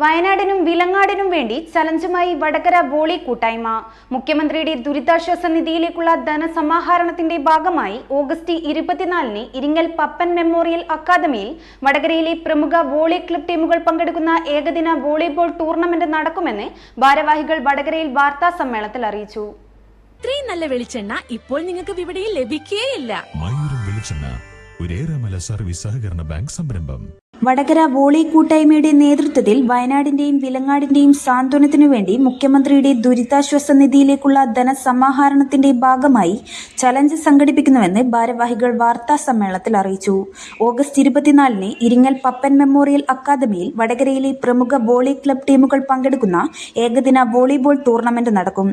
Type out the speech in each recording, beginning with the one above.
വയനാടിനും വിലങ്ങാടിനും വേണ്ടി ചലഞ്ചുമായി വടകര വോളി കൂട്ടായ്മ. മുഖ്യമന്ത്രിയുടെ ദുരിതാശ്വാസ നിധിയിലേക്കുള്ള ധനസമാഹരണത്തിന്റെ ഭാഗമായി ഓഗസ്റ്റ് ഇരുപത്തിനാലിന് ഇരിങ്ങൽ പപ്പൻ മെമ്മോറിയൽ അക്കാദമിയിൽ വടകരയിലെ പ്രമുഖ വോളി ക്ലബ് ടീമുകൾ പങ്കെടുക്കുന്ന ഏകദിന വോളിബോൾ ടൂർണമെന്റ് നടക്കുമെന്ന് ഭാരവാഹികൾ വടകരയിൽ വാർത്താ സമ്മേളനത്തിൽ അറിയിച്ചു. ഇത്രയും നല്ല വെളിച്ചെണ്ണ ഇപ്പോൾ നിങ്ങൾക്ക് വിപണിയിൽ ലഭിക്കുകയില്ല സർവീസ് സഹകരണ ബാങ്ക് സംരംഭം. വടകര വോളി കൂട്ടായ്മയുടെ നേതൃത്വത്തിൽ വയനാടിന്റെയും വിലങ്ങാടിന്റെയും സാന്ത്വനത്തിനു വേണ്ടി മുഖ്യമന്ത്രിയുടെ ദുരിതാശ്വാസ നിധിയിലേക്കുള്ള ധനസമാഹരണത്തിന്റെ ഭാഗമായി ചലഞ്ച് സംഘടിപ്പിക്കുന്നുവെന്ന് ഭാരവാഹികൾ വാർത്താ സമ്മേളനത്തിൽ അറിയിച്ചു. ഓഗസ്റ്റ് ഇരുപത്തിനാലിന് ഇരിങ്ങൽ പപ്പൻ മെമ്മോറിയൽ അക്കാദമിയിൽ വടകരയിലെ പ്രമുഖ വോളി ക്ലബ് ടീമുകൾ പങ്കെടുക്കുന്ന ഏകദിന വോളിബോൾ ടൂർണമെന്റ് നടക്കും.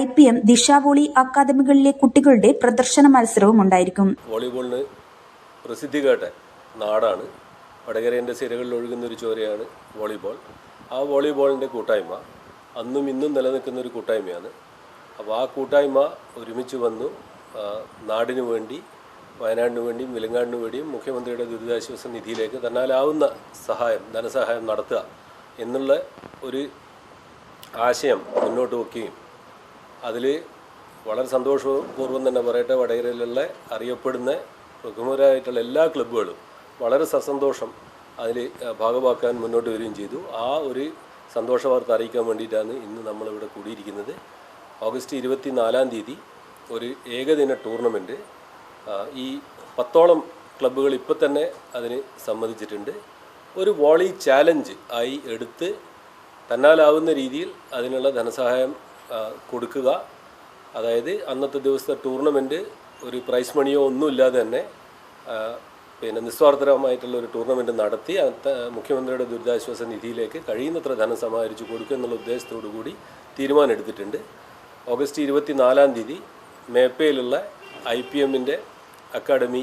I P M Disha volley അക്കാദമികളിലെ കുട്ടികളുടെ പ്രദർശന മത്സരവും ഉണ്ടായിരിക്കും. നാടാണ് വടകരേന്റെ സിരകളിൽ ഒഴുകുന്ന ഒരു ചോരയാണ് വോളിബോൾ. ആ വോളിബോളിന്റെ കൂട്ടായ്മ അന്നും ഇന്നും നിലനിൽക്കുന്ന ഒരു കൂട്ടായ്മയാണ്. അപ്പോൾ ആ കൂട്ടായ്മ ഒരുമിച്ച് വന്നു. നാടിനു വേണ്ടി വയനാടിന് വേണ്ടിയും വിലങ്ങാടിനു വേണ്ടിയും മുഖ്യമന്ത്രിയുടെ ദുരിതാശ്വാസ നിധിയിലേക്ക് തന്നാലാവുന്ന സഹായം ധനസഹായം നടത്തുക എന്നുള്ള ഒരു ആശയം മുന്നോട്ട് വയ്ക്കുകയും അതിൽ വളരെ സന്തോഷപൂർവം തന്നെ പറയട്ടെ വടകരയിലുള്ള അറിയപ്പെടുന്ന പ്രമുഖരായിട്ടുള്ള എല്ലാ ക്ലബ്ബുകളും വളരെ സസന്തോഷം അതിൽ ഭാഗമാക്കാൻ മുന്നോട്ട് വരികയും ചെയ്തു. ആ ഒരു സന്തോഷ വാർത്ത അറിയിക്കാൻ വേണ്ടിയിട്ടാണ് ഇന്ന് നമ്മളിവിടെ കൂടിയിരിക്കുന്നത്. ഓഗസ്റ്റ് ഇരുപത്തി നാലാം തീയതി ഒരു ഏകദിന ടൂർണമെന്റ്. ഈ പത്തോളം ക്ലബ്ബുകൾ ഇപ്പോൾ തന്നെ അതിന് സമ്മതിച്ചിട്ടുണ്ട്. ഒരു വോളി ചാലഞ്ച് ആയി എടുത്ത് തന്നാലാവുന്ന രീതിയിൽ അതിനുള്ള ധനസഹായം കൊടുക്കുക. അതായത് അന്നത്തെ ദിവസത്തെ ടൂർണമെന്റ് ഒരു പ്രൈസ് മണിയോ ഒന്നുമില്ലാതെ തന്നെ പിന്നെ നിസ്വാർത്ഥമായിട്ടുള്ള ഒരു ടൂർണമെന്റ് നടത്തി മുഖ്യമന്ത്രിയുടെ ദുരിതാശ്വാസ നിധിയിലേക്ക് കഴിയുന്നത്ര ധനം സമാഹരിച്ചു കൊടുക്കുക എന്നുള്ള ഉദ്ദേശത്തോടു കൂടി തീരുമാനം എടുത്തിട്ടുണ്ട് ഓഗസ്റ്റ് ഇരുപത്തി നാലാം തീയതി മേപ്പയിലുള്ള ഐ പി എമ്മിന്റെ അക്കാഡമി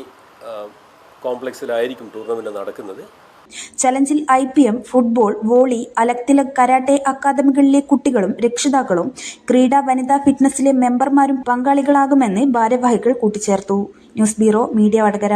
കോംപ്ലക്സിലായിരിക്കും ടൂർണമെന്റ് നടക്കുന്നത്. ചലഞ്ചിൽ I P M football volley അലക്തിലക് karate അക്കാദമികളിലെ കുട്ടികളും രക്ഷിതാക്കളും ക്രീഡാ വനിതാ ഫിറ്റ്നസിലെ മെമ്പർമാരും പങ്കാളികളാകുമെന്ന് ഭാരവാഹികൾ കൂട്ടിച്ചേർത്തു. News bureau media Vadakara.